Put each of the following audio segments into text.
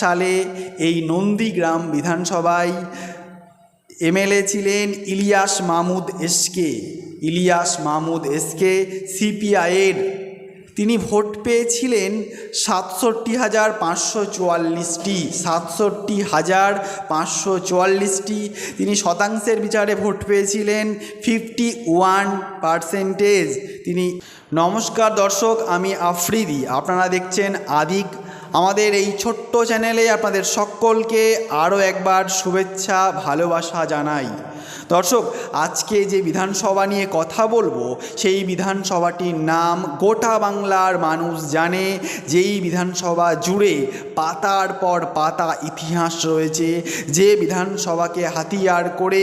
সালে এই নন্দীগ্রাম বিধানসভায় এমএলএ ছিলেন ইলিয়াস মাহমুদ এসকে ইলিয়াস মাহমুদ এসকে সিপিআইয়ের তিনি ভোট পেয়েছিলেন সাতষট্টি হাজার পাঁচশো চুয়াল্লিশটি, সাতষট্টি হাজার পাঁচশো চুয়াল্লিশটি। তিনি শতাংশের বিচারে ভোট পেয়েছিলেন ফিফটি ওয়ান পারসেন্টেজ। তিনি, নমস্কার দর্শক, আমি আফ্রিদি। আপনারা দেখছেন আদিক আমাদের এই ছোট্ট চ্যানেলে আপনাদের সকলকে আরও একবার শুভেচ্ছা, ভালোবাসা জানাই। দর্শক, আজকে যে বিধানসভা নিয়ে কথা বলব, সেই বিধানসভাটির নাম গোটা বাংলার মানুষ জানে। যেই বিধানসভা জুড়ে পাতার পর পাতা ইতিহাস রয়েছে, যে বিধানসভাকে হাতিয়ার করে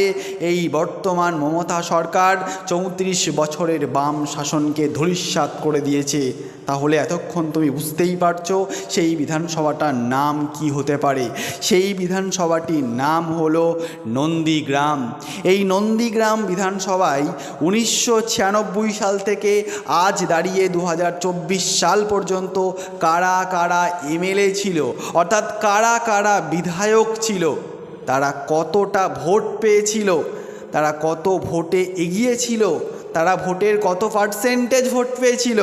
এই বর্তমান মমতা সরকার চৌত্রিশ বছরের বাম শাসনকে ধূলিস্যাৎ করে দিয়েছে। তাহলে এতক্ষণ তুমি বুঝতেই পারছ সেই বিধানসভাটার নাম কি হতে পারে। সেই বিধানসভাটির নাম হলো নন্দীগ্রাম। এই নন্দীগ্রাম বিধানসভায় উনিশশো ছিয়ানব্বই সাল থেকে আজ দাঁড়িয়ে দু হাজার চব্বিশ সাল পর্যন্ত কারা কারা এমএলএ ছিল, অর্থাৎ কারা কারা বিধায়ক ছিল, তারা কতটা ভোট পেয়েছিল, তারা কত ভোটে এগিয়েছিল, তারা ভোটের কত পার্সেন্টেজ ভোট পেয়েছিল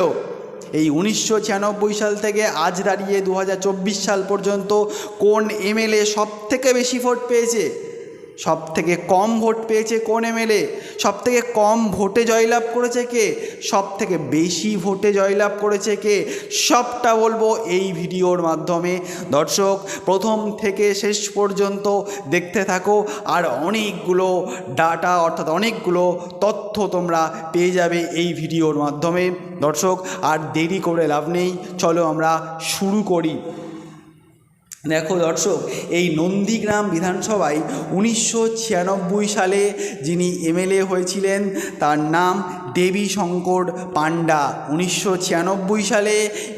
এই উনিশশো ছিয়ানব্বই সাল থেকে আজ দাঁড়িয়ে দু হাজার চব্বিশ সাল পর্যন্ত কোন এমএলএ সব থেকে বেশি ভোট পেয়েছে? সব থেকে কম ভোট পেয়েছে কোন এমএলএ? সব থেকে কম ভোটে জয়লাভ করেছে কে? সব থেকে বেশি ভোটে জয়লাভ করেছে কে? সবটা বলব এই ভিডিওর মাধ্যমে। দর্শক, প্রথম থেকে শেষ পর্যন্ত দেখতে থাকো আর অনেকগুলো ডাটা অর্থাৎ অনেকগুলো তথ্য তোমরা পেয়ে যাবে এই ভিডিওর মাধ্যমে। দর্শক, আর দেরি করে লাভ নেই। চলো আমরা শুরু করি। দেখো দর্শক, এই নন্দীগ্রাম বিধানসভায় উনিশশো ছিয়ানব্বই সালে যিনি এমএলএ হয়েছিলেন, তার নাম দেবী শঙ্কর পাণ্ডা। উনিশশো ছিয়ানব্বই সালে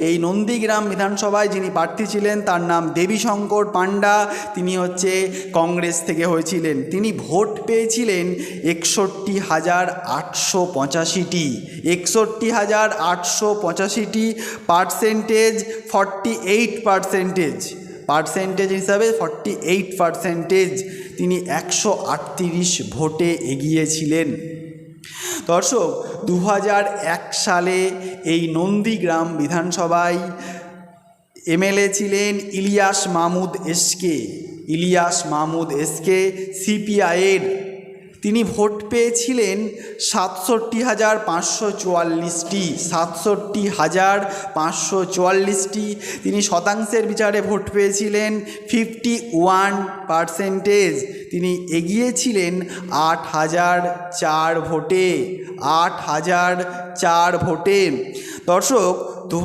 এই নন্দীগ্রাম বিধানসভায় যিনি প্রার্থী ছিলেন, তার নাম দেবী শঙ্কর পাণ্ডা। তিনি হচ্ছে কংগ্রেস থেকে হয়েছিলেন। তিনি ভোট পেয়েছিলেন একষট্টি হাজার আটশো পঁচাশিটি। একষট্টি হাজার আটশো পঁচাশিটি percentage, forty eight percentage. Percentage হিসাবে ফর্টি এইট পার্সেন্টেজ তিনি একশো আটত্রিশ ভোটে এগিয়েছিলেন। দর্শক দু সালে এই নন্দীগ্রাম বিধানসভায় এমএলএ ছিলেন ইলিয়াস মাহমুদ এসকে ইলিয়াস মাহমুদ এসকে সিপিআইয়ের তিনি ভোট পেয়েছিলেন সাতষট্টি হাজার পাঁচশো চুয়াল্লিশটি, সাতষট্টি হাজার পাঁচশো চুয়াল্লিশটি। তিনি শতাংশের বিচারে ভোট পেয়েছিলেন ফিফটি ওয়ান পারসেন্টেজ। তিনি এগিয়েছিলেন আট হাজার চার ভোটে, আট হাজার চার ভোটে। দর্শক দু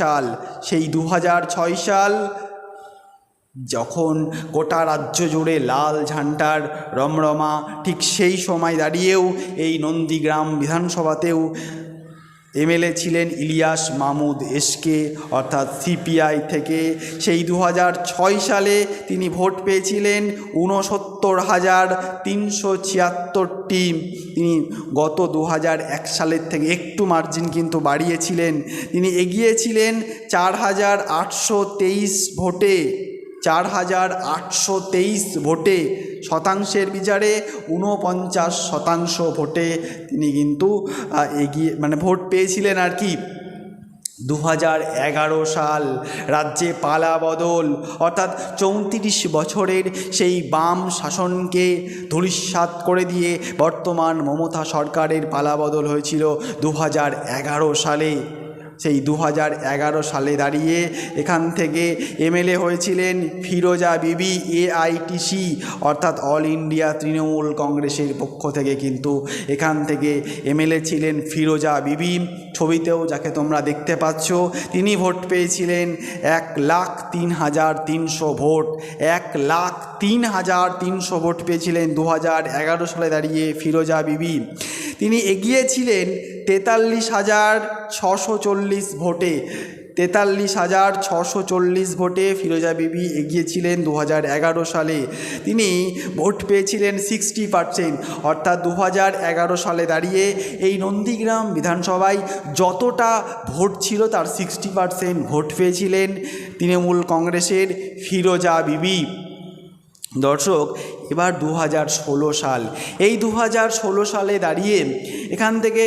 সাল, সেই দু সাল যখন গোটা রাজ্য জুড়ে লাল ঝান্ডার রমরমা ঠিক সেই সময় দাঁড়িয়েও এই নন্দীগ্রাম বিধানসভাতেও এমএলএ ছিলেন ইলিয়াস মাহমুদ এসকে, অর্থাৎ সিপিআই থেকে। সেই দু সালে তিনি ভোট পেয়েছিলেন ঊনসত্তর হাজার তিনশো ছিয়াত্তরটি। তিনি গত দু সালের থেকে একটু মার্জিন কিন্তু বাড়িয়েছিলেন। তিনি এগিয়েছিলেন চার হাজার আটশো তেইশ ভোটে। চার হাজার আটশো তেইশ ভোটে শতাংশের বিচারে ঊনপঞ্চাশ শতাংশ ভোটে তিনি কিন্তু এগিয়ে মানে ভোট পেয়েছিলেন আর কি। দু সাল রাজ্যে পালা বদল, অর্থাৎ চৌত্রিশ বছরের সেই বাম শাসনকে ধূলিস্যাৎ করে দিয়ে বর্তমান মমতা সরকারের পালা বদল হয়েছিল দু সালে। সেই দু সালে দাঁড়িয়ে এখান থেকে এমএলএ হয়েছিলেন ফিরোজা বিবি, এআইটিসি, অর্থাৎ অল ইন্ডিয়া তৃণমূল কংগ্রেসের পক্ষ থেকে কিন্তু এখান থেকে এমএলএ ছিলেন ফিরোজা বিবি। ছবিতেও যাকে তোমরা দেখতে পাচ্ছ, তিনি ভোট পেয়েছিলেন এক লাখ তিন হাজার তিনশো ভোট। এক লাখ তিন হাজার তিনশো ভোট পেয়েছিলেন দু সালে দাঁড়িয়ে ফিরোজা বিবি। তিনি এগিয়েছিলেন তেতাল্লিশ হাজার ছশো চল্লিশ ভোটে, তেতাল্লিশ হাজার ছশো চল্লিশ ভোটে ফিরোজা বিবি এগিয়েছিলেন দু হাজার এগারো সালে। তিনি ভোট পেয়েছিলেন সিক্সটি পার্সেন্ট, অর্থাৎ দু হাজার এগারো সালে দাঁড়িয়ে এই নন্দীগ্রাম বিধানসভায় যতটা ভোট ছিল তার সিক্সটি পার্সেন্ট ভোট পেয়েছিলেন তৃণমূল কংগ্রেসের ফিরোজা বিবি। দর্শক, এবার দু হাজার ষোলো সাল। এই দু হাজার ষোলো সালে দাঁড়িয়ে এখান থেকে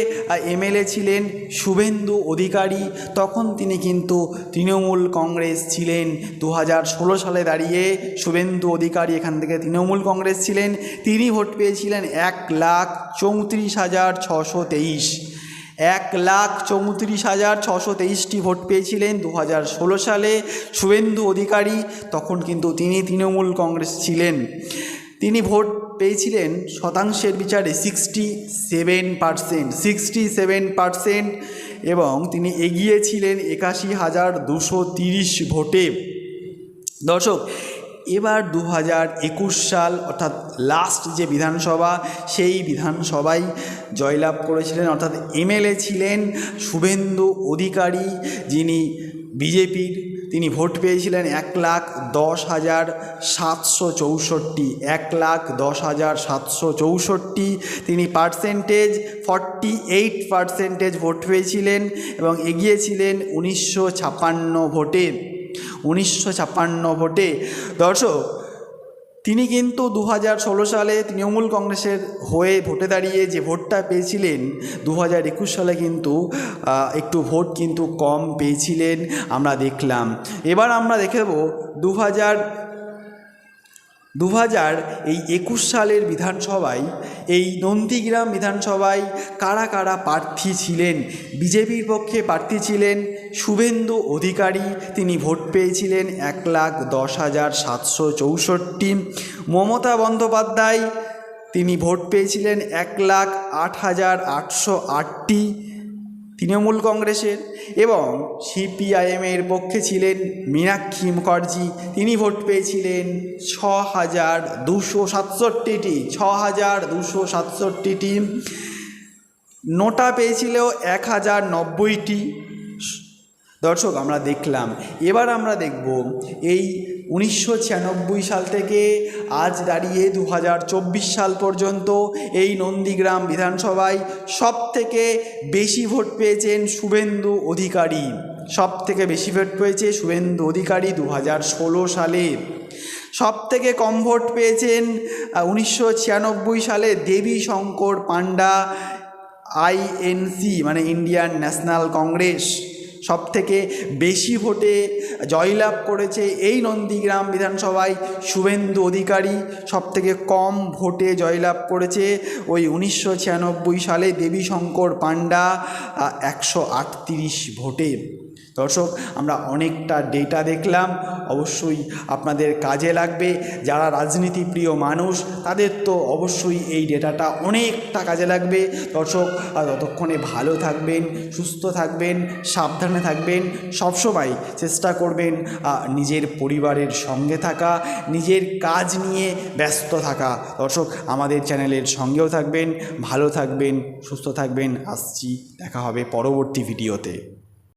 এমএলএ ছিলেন শুভেন্দু অধিকারী। তখন তিনি কিন্তু তৃণমূল কংগ্রেস ছিলেন। দু হাজার ষোলো সালে দাঁড়িয়ে শুভেন্দু অধিকারী এখান থেকে তৃণমূল কংগ্রেস ছিলেন। তিনি ভোট পেয়েছিলেন এক লাখ চৌত্রিশ হাজার ছশো তেইশ। এক লাখ চৌত্রিশ হাজার ছশো তেইশটি ভোট পেয়েছিলেন দু হাজার ষোলো সালে। শুভেন্দু অধিকারী, তখন কিন্তু তিনি তৃণমূল কংগ্রেস ছিলেন। তিনি ভোট পেয়েছিলেন শতাংশের বিচারে sixty seven percent sixty seven percent এবং তিনি এগিয়েছিলেন একাশি হাজার দুশো তিরিশ ভোটে। দর্শক এবার দু হাজার একুশ সাল, অর্থাৎ লাস্ট যে বিধানসভা, সেই বিধানসভায় জয়লাভ করেছিলেন, অর্থাৎ এমএলএ ছিলেন শুভেন্দু অধিকারী, যিনি বিজেপির, তিনি ভোট পেয়েছিলেন এক লাখ দশ হাজার সাতশো চৌষট্টি, এক লাখ দশ হাজার সাতশো চৌষট্টি, তিনি percentage forty eight percentage vote পেয়েছিলেন এবং এগিয়েছিলেন উনিশশো ছাপ্পান্ন ভোটে। উনিশশো ছাপ্পান্ন ভোটে। দর্শক, তিনি কিন্তু দু হাজার ষোলো সালে তৃণমূল কংগ্রেসের হয়ে ভোটে দাঁড়িয়ে যে ভোটটা পেয়েছিলেন দু হাজার একুশ সালে কিন্তু একটু ভোট কিন্তু কম পেয়েছিলেন। আমরা দেখলাম। এবার আমরা দেখে দেবো দু হাজার দু হাজার এই একুশ সালের বিধানসভায়, এই নন্দীগ্রাম বিধানসভায় কারা কারা প্রার্থী ছিলেন? বিজেপির পক্ষে প্রার্থী ছিলেন শুভেন্দু অধিকারী, তিনি ভোট পেয়েছিলেন এক লাখ দশ হাজার সাতশো চৌষট্টি। মমতা বন্দ্যোপাধ্যায়, তিনি ভোট পেয়েছিলেন এক লাখ আট হাজার আটশো আটটি তৃণমূল কংগ্রেসের এবং সিপিআইএমের পক্ষে ছিলেন মীনাক্ষী মুখার্জি, তিনি ভোট পেয়েছিলেন ছ হাজার দুশো সাতষট্টিটি, ছ হাজার দুশো সাতষট্টিটি। নোটা পেয়েছিল এক হাজার নব্বইটি। দর্শক, আমরা দেখলাম। এবার আমরা দেখব এই উনিশশো ছিয়ানব্বই সাল থেকে আজ দাঁড়িয়ে দু হাজার চব্বিশ সাল পর্যন্ত এই নন্দীগ্রাম বিধানসভায় সব থেকে বেশি ভোট পেয়েছেন শুভেন্দু অধিকারী। সব থেকে বেশি ভোট পেয়েছে শুভেন্দু অধিকারী দু হাজার ষোলো সালে। সব থেকে কম ভোট পেয়েছেন উনিশশো ছিয়ানব্বই সালে দেবী শঙ্কর পাণ্ডা, আইএনসি মানে ইন্ডিয়ান ন্যাশনাল কংগ্রেস। সব থেকে বেশি ভোটে জয়লাভ করেছে এই নন্দীগ্রাম বিধানসভায় শুভেন্দু অধিকারী। সব থেকে কম ভোটে জয়লাভ করেছে ওই উনিশশো ছিয়ানব্বই সালে দেবীশঙ্কর পাণ্ডা একশো আটত্রিশ ভোটে। দর্শক, আমরা অনেকটা ডেটা দেখলাম। অবশ্যই আপনাদের কাজে লাগবে। যারা রাজনীতিপ্রিয় মানুষ, তাদের তো অবশ্যই এই ডেটাটা অনেকটা কাজে লাগবে। দর্শক ততক্ষণে ভালো থাকবেন, সুস্থ থাকবেন, সাবধানে থাকবেন। সবসময় চেষ্টা করবেন নিজের পরিবারের সঙ্গে থাকা, নিজের কাজ নিয়ে ব্যস্ত থাকা। দর্শক, আমাদের চ্যানেলের সঙ্গেও থাকবেন, ভালো থাকবেন, সুস্থ থাকবেন। আসছি, দেখা হবে পরবর্তী ভিডিওতে।